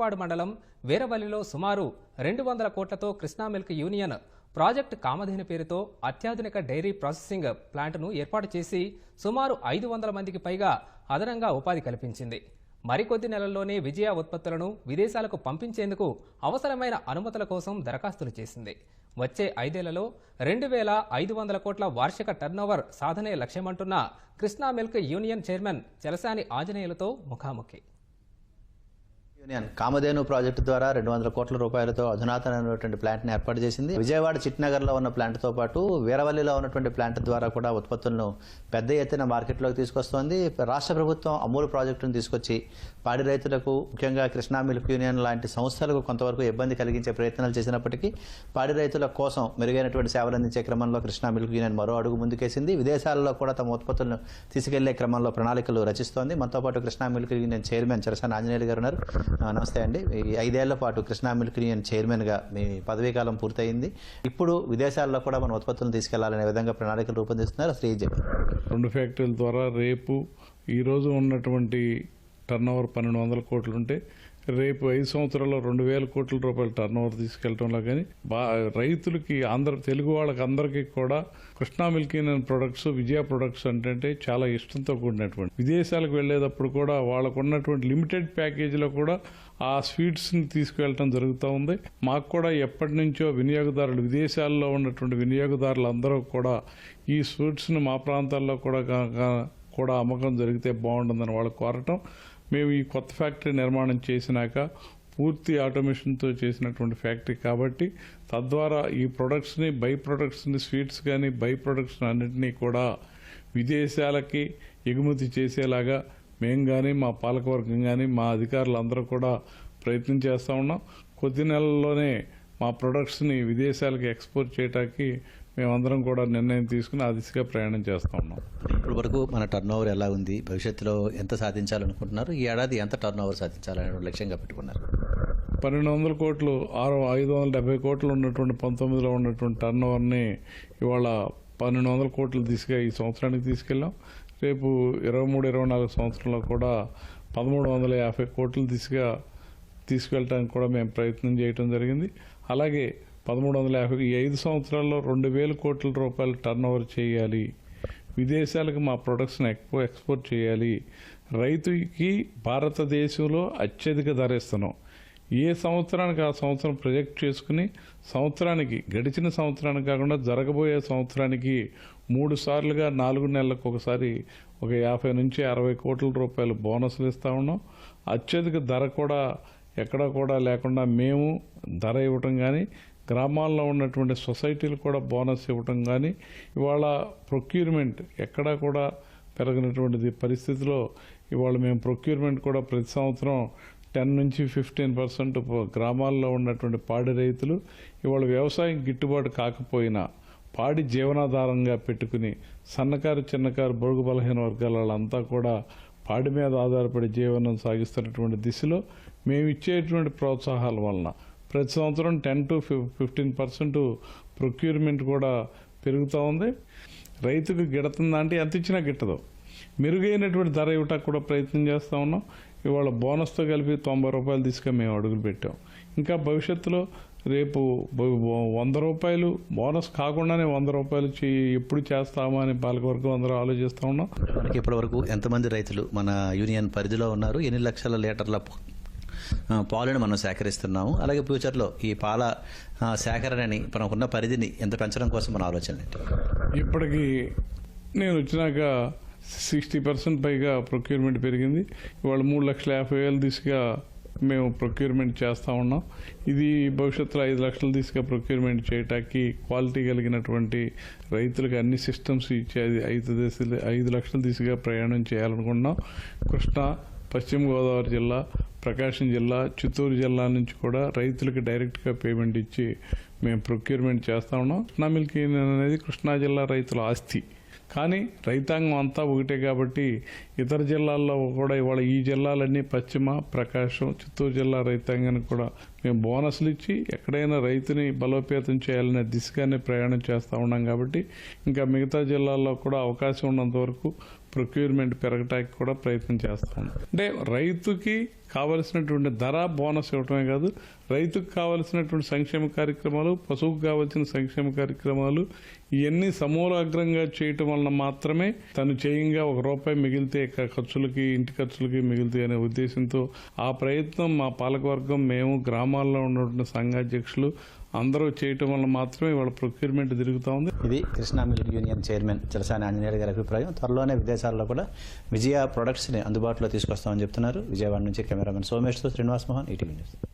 పాడు మండలం వీరవల్లిలో సుమారు రెండు వందల కోట్లతో Krishna Milk Union project Kamadhenu పేరుతో అత్యాధునిక డైరీ ప్రాసెసింగ్ ప్లాంట్ను ఏర్పాటు చేసి సుమారు ఐదు వందల మందికి పైగా అదనంగా ఉపాధి కల్పించింది. మరికొద్ది నెలల్లోనే విజయ ఉత్పత్తులను విదేశాలకు పంపించేందుకు అవసరమైన అనుమతుల కోసం దరఖాస్తులు చేసింది. వచ్చే ఐదేళ్ళలో రెండు వేల ఐదు వందల కోట్ల వార్షిక టర్నోవర్ సాధనే లక్ష్యమంటున్న Krishna Milk Union chairman Chalasani ఆంజనేయులతో ముఖాముఖి. యూనియన్ కామధేను ప్రాజెక్టు ద్వారా రెండు వందల కోట్ల రూపాయలతో అధునాతనమైనటువంటి ప్లాంట్ని ఏర్పాటు చేసింది. విజయవాడ చిట్నగర్లో ఉన్న ప్లాంట్తో పాటు వీరవల్లిలో ఉన్నటువంటి ప్లాంట్ ద్వారా కూడా ఉత్పత్తులను పెద్ద ఎత్తున మార్కెట్లోకి తీసుకొస్తోంది. రాష్ట్ర ప్రభుత్వం అమూల్ ప్రాజెక్టును తీసుకొచ్చి పాడి రైతులకు ముఖ్యంగా కృష్ణా మిల్క్ యూనియన్ లాంటి సంస్థలకు కొంతవరకు ఇబ్బంది కలిగించే ప్రయత్నాలు చేసినప్పటికీ పాడి రైతుల కోసం మెరుగైనటువంటి సేవలు అందించే క్రమంలో కృష్ణా మిల్క్ యూనియన్ మరో అడుగు ముందుకేసింది. విదేశాల్లో కూడా తమ ఉత్పత్తులను తీసుకెళ్ళే క్రమంలో ప్రణాళికలు రచిస్తోంది. మనతో పాటు Krishna Milk Union chairman Charasani Anjaneyulu గారు ఉన్నారు. నమస్తే అండి ఐదేళ్ళ పాటు కృష్ణా మిల్క్ యూనియన్ చైర్మన్గా మీ పదవీ కాలం పూర్తయింది. ఇప్పుడు విదేశాల్లో కూడా మన ఉత్పత్తులను తీసుకెళ్ళాలనే విధంగా ప్రణాళికలు రూపొందిస్తున్నారు శ్రీ రెండు ఫ్యాక్టరీల ద్వారా రేపు ఈరోజు ఉన్నటువంటి టర్న్ ఓవర్ పన్నెండు వందల కోట్లు ఉంటే రేపు ఐదు సంవత్సరాల్లో రెండు వేల కోట్ల రూపాయల టర్న్ ఓవర్ తీసుకెళ్ళడంలో కానీ బా రైతులకి ఆంధ్ర తెలుగు వాళ్ళకి అందరికీ కూడా Krishna milk products Vijaya products అంటే చాలా ఇష్టంతో కూడినటువంటి. విదేశాలకు వెళ్ళేటప్పుడు కూడా వాళ్ళకు ఉన్నటువంటి లిమిటెడ్ ప్యాకేజీలో కూడా ఆ స్వీట్స్ని తీసుకువెళ్ళటం జరుగుతూ ఉంది. మాకు కూడా ఎప్పటి నుంచో వినియోగదారులు విదేశాల్లో ఉన్నటువంటి వినియోగదారులు అందరూ కూడా ఈ స్వీట్స్ని మా ప్రాంతాల్లో కూడా కూడా అమ్మకం జరిగితే బాగుంటుందని వాళ్ళు కోరటం. మేము ఈ కొత్త ఫ్యాక్టరీ నిర్మాణం చేసినాక పూర్తి ఆటోమేషన్తో చేసినటువంటి ఫ్యాక్టరీ కాబట్టి తద్వారా ఈ ప్రొడక్ట్స్ని బై ప్రొడక్ట్స్ని స్వీట్స్ కానీ బై ప్రొడక్ట్స్ అన్నింటినీ కూడా విదేశాలకి ఎగుమతి చేసేలాగా మేము కానీ మా పాలకవర్గం కానీ మా అధికారులు అందరూ కూడా ప్రయత్నం చేస్తూ ఉన్నాం. కొద్ది నెలల్లోనే మా ప్రొడక్ట్స్ని విదేశాలకు ఎక్స్పోర్ట్ చేయడానికి మేమందరం కూడా నిర్ణయం తీసుకుని ఆ దిశగా ప్రయాణం చేస్తూ ఉన్నాం. ఇప్పటి వరకు మన టర్న్ ఓవర్ ఎలా ఉంది? భవిష్యత్తులో ఎంత సాధించాలనుకుంటున్నారు? ఈ ఏడాది ఎంత టర్న్ ఓవర్ సాధించాలనే లక్ష్యంగా పెట్టుకున్నారు? పన్నెండు వందల కోట్లు ఆరు ఐదు వందల డెబ్బై కోట్లు ఉన్నటువంటి పంతొమ్మిదిలో ఉన్నటువంటి టర్న్ ఓవర్ని ఇవాళ పన్నెండు వందల కోట్ల దిశగా ఈ సంవత్సరానికి తీసుకెళ్ళాం. రేపు ఇరవై మూడు ఇరవై నాలుగు సంవత్సరంలో కూడా పదమూడు వందల యాభై కోట్ల దిశగా తీసుకెళ్ళడానికి కూడా మేము ప్రయత్నం చేయటం జరిగింది. అలాగే పదమూడు వందల యాభై ఈ ఐదు సంవత్సరాల్లో రెండు వేల కోట్ల రూపాయలు టర్న్ ఓవర్ చేయాలి. విదేశాలకు మా ప్రొడక్ట్స్ని ఎక్కువ ఎక్స్పోర్ట్ చేయాలి. రైతుకి భారతదేశంలో అత్యధిక ధర ఇస్తున్నాం. ఏ సంవత్సరానికి ఆ సంవత్సరం ప్రొజెక్ట్ చేసుకుని సంవత్సరానికి గడిచిన సంవత్సరానికి కాకుండా జరగబోయే సంవత్సరానికి మూడు సార్లుగా నాలుగు నెలలకు ఒకసారి ఒక యాభై నుంచి అరవై కోట్ల రూపాయలు బోనస్లు ఇస్తా ఉన్నాం. అత్యధిక ధర కూడా ఎక్కడ కూడా లేకుండా మేము ధర ఇవ్వటం కానీ గ్రామాల్లో ఉన్నటువంటి సొసైటీలు కూడా బోనస్ ఇవ్వటం కానీ ఇవాళ ప్రొక్యూర్మెంట్ ఎక్కడా కూడా పెరగనటువంటి పరిస్థితిలో ఇవాళ మేము ప్రొక్యూర్మెంట్ కూడా ప్రతి సంవత్సరం టెన్ నుంచి ఫిఫ్టీన్ పర్సెంట్ గ్రామాల్లో ఉన్నటువంటి పాడి రైతులు ఇవాళ వ్యవసాయం గిట్టుబాటు కాకపోయినా పాడి జీవనాధారంగా పెట్టుకుని సన్నకారు చిన్నకారు బొరుగు బలహీన వర్గాల వాళ్ళంతా కూడా పాడి మీద ఆధారపడి జీవనం సాగిస్తున్నటువంటి దిశలో మేము ఇచ్చేటువంటి ప్రోత్సాహాల వలన ప్రతి సంవత్సరం ten to fifteen percent procurement కూడా పెరుగుతూ ఉంది. రైతుకు గిడుతుందా అంటే ఎంత ఇచ్చినా గిట్టదు. మెరుగైనటువంటి ధర ఇవ్వటానికి కూడా ప్రయత్నం చేస్తూ ఉన్నాం. ఇవాళ బోనస్తో కలిపి తొంభై రూపాయలు తీసుకొని మేము అడుగులు పెట్టాం. ఇంకా భవిష్యత్తులో రేపు వంద రూపాయలు బోనస్ కాకుండానే వంద రూపాయలు చే ఎప్పుడు చేస్తామా అని పాలకవర్గం అందరూ ఆలోచిస్తూ ఉన్నాం. ఇప్పటివరకు ఎంతమంది రైతులు మన యూనియన్ పరిధిలో ఉన్నారు? ఎన్ని లక్షల లీటర్ల పాలను మనం సేకరిస్తున్నాము. అలాగే ఫ్యూచర్లో ఈ పాల ఆ, సేకరణని మనకున్న పరిధిని ఎంత పెంచడం కోసం మన ఆలోచన ఇప్పటికీ నేను వచ్చినాక సిక్స్టీ పర్సెంట్ పైగా ప్రొక్యూర్మెంట్ పెరిగింది. ఇవాళ మూడు లక్షల యాభై వేలు దిశగా మేము ప్రొక్యూర్మెంట్ చేస్తూ ఉన్నాం. ఇది భవిష్యత్తులో ఐదు లక్షల దిశగా ప్రొక్యూర్మెంట్ చేయటానికి క్వాలిటీ కలిగినటువంటి రైతులకు అన్ని సిస్టమ్స్ ఇచ్చేది ఐదు దశలు ఐదు లక్షల దిశగా ప్రయాణం చేయాలనుకుంటున్నాం. కృష్ణ పశ్చిమ గోదావరి జిల్లా ప్రకాశం జిల్లా చిత్తూరు జిల్లా నుంచి కూడా రైతులకు డైరెక్ట్గా పేమెంట్ ఇచ్చి మేము ప్రొక్యూర్మెంట్ చేస్తా ఉన్నాం. కృష్ణా మిల్క్ అనేది కృష్ణా జిల్లా రైతుల ఆస్తి. కానీ రైతాంగం అంతా ఒకటే కాబట్టి ఇతర జిల్లాల్లో కూడా ఇవాళ ఈ జిల్లాలన్నీ పశ్చిమ ప్రకాశం చిత్తూరు జిల్లా రైతాంగానికి కూడా మేము బోనస్లు ఇచ్చి ఎక్కడైనా రైతుని బలోపేతం చేయాలనే దిశగానే ప్రయాణం చేస్తూ ఉన్నాం కాబట్టి ఇంకా మిగతా జిల్లాల్లో కూడా అవకాశం ఉన్నంత వరకు ప్రొక్యూర్మెంట్ పెరగటానికి కూడా ప్రయత్నం చేస్తాం. అంటే రైతుకి కావలసినటువంటి ధర బోనస్ ఇవ్వటమే కాదు రైతుకు కావలసినటువంటి సంక్షేమ కార్యక్రమాలు పశువుకు కావాల్సిన సంక్షేమ కార్యక్రమాలు ఇవన్నీ సమూలాగ్రంగా చేయటం వలన మాత్రమే తను చేయంగా ఒక రూపాయి మిగిలితే ఖర్చులకి ఇంటి ఖర్చులకి మిగులుతాయి అనే ఉద్దేశంతో ఆ ప్రయత్నం మా పాలకవర్గం మేము గ్రామాల్లో ఉన్నటువంటి సంఘాధ్యక్షులు అందరూ చేయటం వల్ల మాత్రమే వాళ్ళ ప్రొక్యూర్మెంట్ తిరుగుతూ ఉంది. ఇది Krishna Milk Union chairman Chirasani Anjaneyulu గారి అభిప్రాయం. త్వరలోనే విదేశాల్లో కూడా విజయ ప్రొడక్ట్స్ని అందుబాటులో తీసుకొస్తామని చెప్తున్నారు. విజయవాడ నుంచి కెమెరామెన్ సోమేష్తో శ్రీనివాస్ మోహన్ ఈటీవీ న్యూస్.